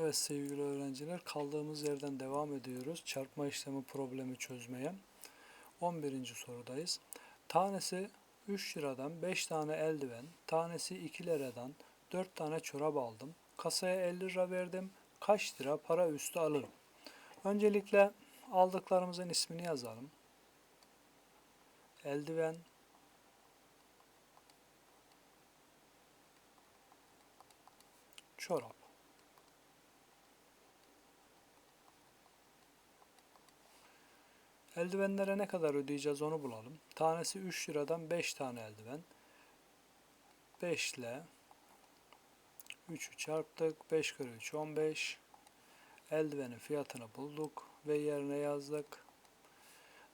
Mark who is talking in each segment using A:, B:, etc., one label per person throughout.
A: Evet sevgili öğrenciler kaldığımız yerden devam ediyoruz. Çarpma işlemi problemi çözmeye. 11. sorudayız. Tanesi 3 liradan 5 tane eldiven, tanesi 2 liradan 4 tane çorap aldım. Kasaya 50 lira verdim. Kaç lira para üstü alırım? Öncelikle aldıklarımızın ismini yazalım. Eldiven, çorap. Eldivenlere ne kadar ödeyeceğiz onu bulalım. Tanesi 3 liradan 5 tane eldiven. 5 ile 3'ü çarptık. 5 kere 3 15. Eldivenin fiyatını bulduk ve yerine yazdık.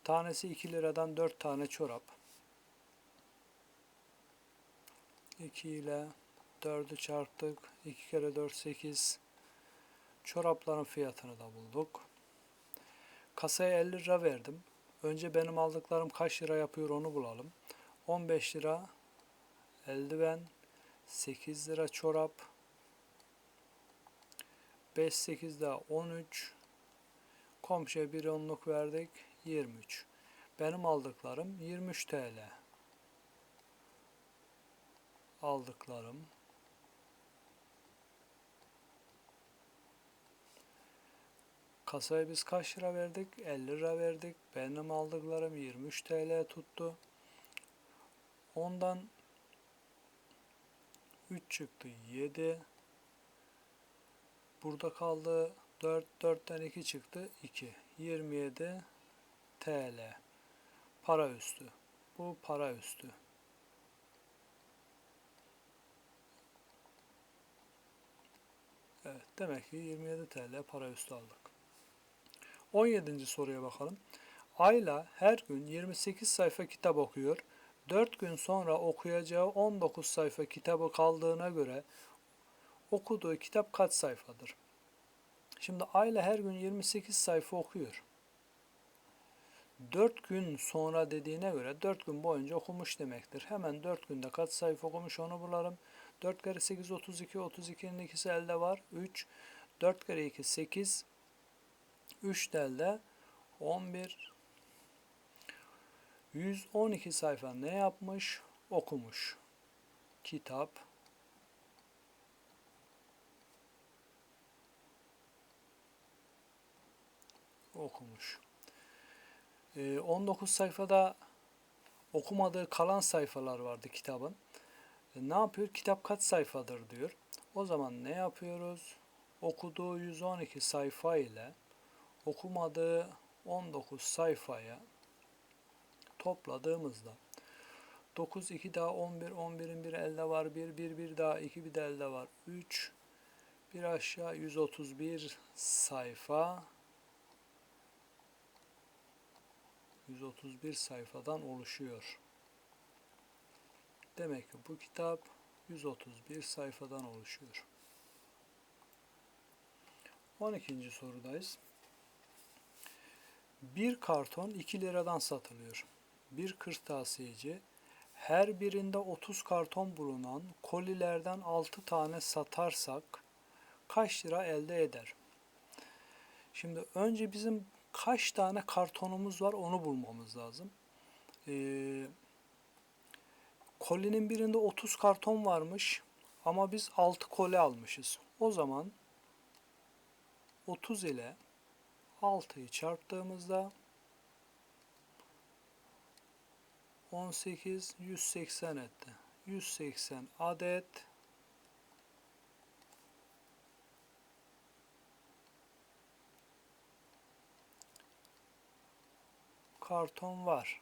A: Tanesi 2 liradan 4 tane çorap. 2 ile 4'ü çarptık. 2 kere 4 8. Çorapların fiyatını da bulduk. Kasaya 50 lira verdim. Önce benim aldıklarım kaç lira yapıyor onu bulalım. 15 lira eldiven, 8 lira çorap, 5 8 daha 13. Komşuya bir onluk verdik 23. Benim aldıklarım 23 TL. Aldıklarım Kasaya biz kaç lira verdik? 50 lira verdik. Benim aldıklarım 23 TL tuttu. Ondan 3 çıktı 7. Burada kaldı 4. 4'ten 2 çıktı 2. 27 TL. Para üstü. Bu para üstü. Evet demek ki 27 TL para üstü aldık. 17. soruya bakalım. Ayla her gün 28 sayfa kitap okuyor. 4 gün sonra okuyacağı 19 sayfa kitabı kaldığına göre okuduğu kitap kaç sayfadır? Şimdi Ayla her gün 28 sayfa okuyor. 4 gün sonra dediğine göre 4 gün boyunca okumuş demektir. Hemen 4 günde kaç sayfa okumuş onu bulalım. 4 kere 8 32, 32'nin ikisi elde var. 3, 4 kere 2 8, 3 elde 11 112 sayfa ne yapmış? Okumuş. Kitap okumuş. Ee, 19 sayfada okumadığı kalan sayfalar vardı kitabın. E, ne yapıyor? Kitap kaç sayfadır diyor. O zaman ne yapıyoruz? Okuduğu 112 sayfa ile okumadığı 19 sayfaya topladığımızda 9 2 daha 11 11'in bir elde var 1 1 1 daha 2 bir de elde var 3 bir aşağı 131 sayfa 131 sayfadan oluşuyor. Demek ki bu kitap 131 sayfadan oluşuyor. 12. sorudayız. Bir karton 2 liradan satılıyor. Bir kırtasiyeci her birinde 30 karton bulunan kolilerden 6 tane satarsak kaç lira elde eder? Şimdi önce bizim kaç tane kartonumuz var onu bulmamız lazım. Ee, kolinin birinde 30 karton varmış ama biz 6 koli almışız. O zaman 30 ile 6'yı çarptığımızda 18 180 etti. 180 adet karton var.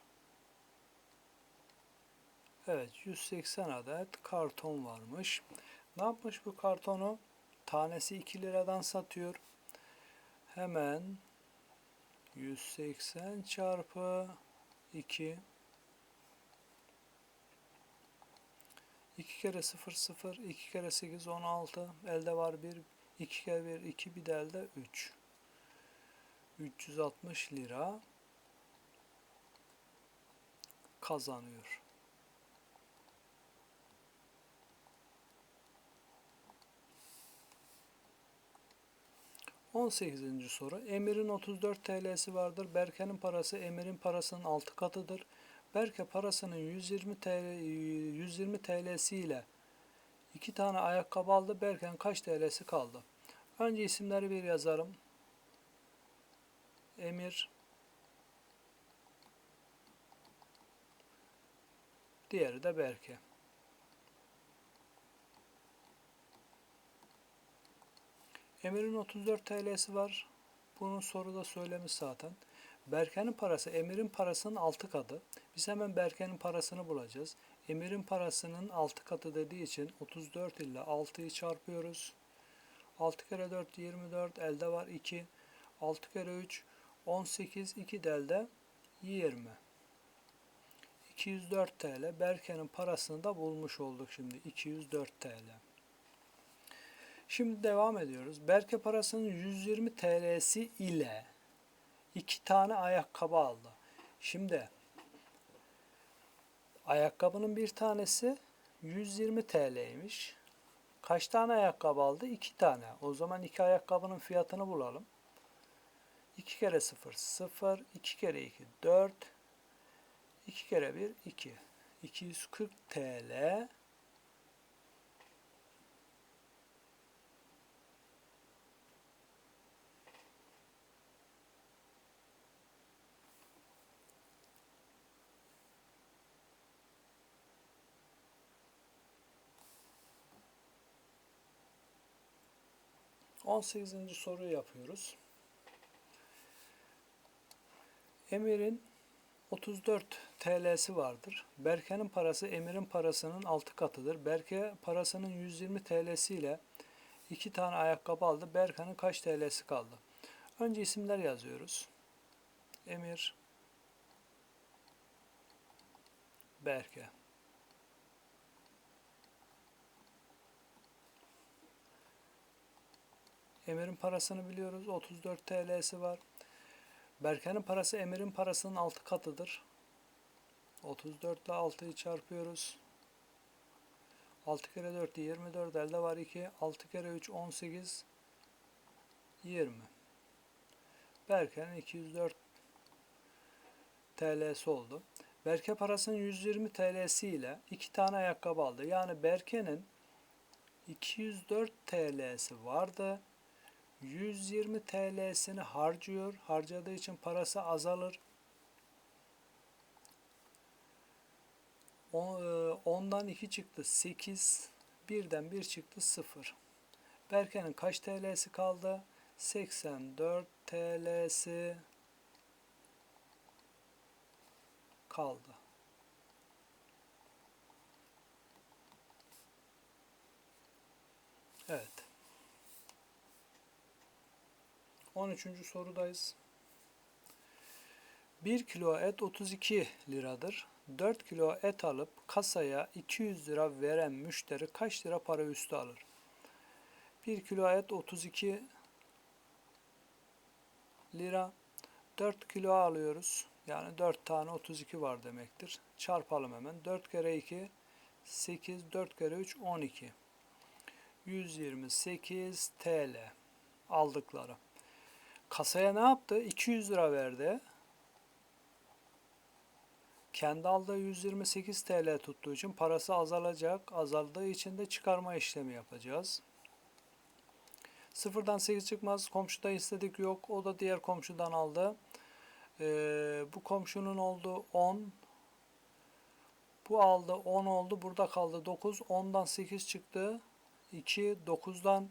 A: Evet 180 adet karton varmış. Ne yapmış bu kartonu? Tanesi 2 liradan satıyor. Hemen 180 çarpı 2 2 kere 0 0 2 kere 8 16 elde var 1 2 kere 1 2 bir de elde 3 360 lira kazanıyor. 18. soru. Emir'in 34 TL'si vardır. Berke'nin parası Emir'in parasının 6 katıdır. Berke parasının 120 TL 120 TL'si ile 2 tane ayakkabı aldı. Berke'nin kaç TL'si kaldı? Önce isimleri bir yazarım. Emir Diğeri de Berke. Emir'in 34 TL'si var. Bunun soruda söylemiş zaten. Berke'nin parası Emir'in parasının 6 katı. Biz hemen Berke'nin parasını bulacağız. Emir'in parasının 6 katı dediği için 34 ile 6'yı çarpıyoruz. 6 kere 4 24 elde var 2. 6 kere 3 18 2 de elde 20. 204 TL. Berke'nin parasını da bulmuş olduk şimdi. 204 TL. Şimdi devam ediyoruz. Berke parasının 120 TL'si ile iki tane ayakkabı aldı. Şimdi ayakkabının bir tanesi 120 TL'ymiş. Kaç tane ayakkabı aldı? 2 tane. O zaman iki ayakkabının fiyatını bulalım. 2 kere 0 0, 2 kere 2 4, 2 kere 1 2. 240 TL 18. soruyu yapıyoruz. Emir'in 34 TL'si vardır. Berke'nin parası Emir'in parasının 6 katıdır. Berke parasının 120 TL'si ile 2 tane ayakkabı aldı. Berke'nin kaç TL'si kaldı? Önce isimler yazıyoruz. Emir Berke Emir'in parasını biliyoruz. 34 TL'si var. Berke'nin parası Emir'in parasının 6 katıdır. 34 ile 6'yı çarpıyoruz. 6 kere 4 24 elde var 2. 6 kere 3 18 20. Berke'nin 204 TL'si oldu. Berke parasının 120 TL'si ile 2 tane ayakkabı aldı. Yani Berke'nin 204 TL'si vardı. 120 TL'sini harcıyor. Harcadığı için parası azalır. E, ondan 2 çıktı 8. Birden 1 çıktı 0. Berke'nin kaç TL'si kaldı? 84 TL'si kaldı. Evet. 13. sorudayız. 1 kilo et 32 liradır. 4 kilo et alıp kasaya 200 lira veren müşteri kaç lira para üstü alır? 1 kilo et 32 lira. 4 kilo alıyoruz. Yani 4 tane 32 var demektir. Çarpalım hemen. 4 kere 2 8, 4 kere 3 12. 128 TL aldıkları. Kasaya ne yaptı? 200 lira verdi. Kendi aldığı 128 TL tuttuğu için parası azalacak. Azaldığı için de çıkarma işlemi yapacağız. Sıfırdan 8 çıkmaz. Komşuda istedik yok. O da diğer komşudan aldı. Ee, bu komşunun oldu 10. Bu aldı 10 oldu. Burada kaldı 9. 10'dan 8 çıktı. 2. 9'dan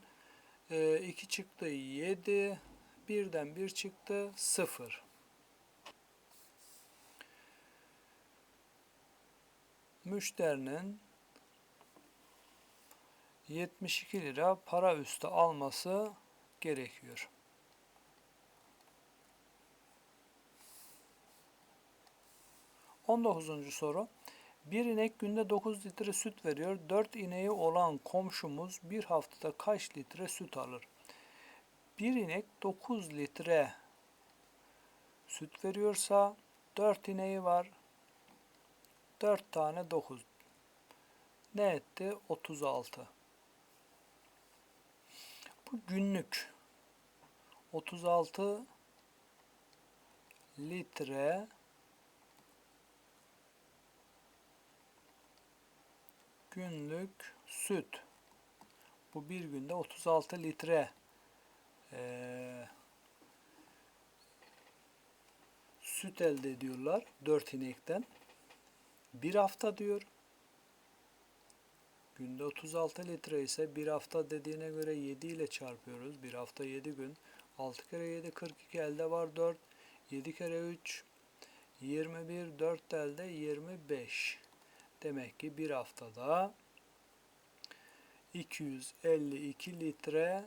A: 2 çıktı. 7. Birden bir çıktı. Sıfır. Müşterinin 72 lira para üstü alması gerekiyor. On dokuzuncu soru. Bir inek günde 9 litre süt veriyor. 4 ineği olan komşumuz bir haftada kaç litre süt alır? Bir inek 9 litre süt veriyorsa 4 ineği var. 4 tane 9. Ne etti? 36. Bu günlük. 36 litre günlük süt. Bu bir günde 36 litre eee, süt elde ediyorlar 4 inekten. Bir hafta diyor. Günde 36 litre ise bir hafta dediğine göre 7 ile çarpıyoruz. Bir hafta 7 gün. 6 kere 7 42 elde var 4. 7 kere 3 21 4 elde 25. Demek ki bir haftada 252 litre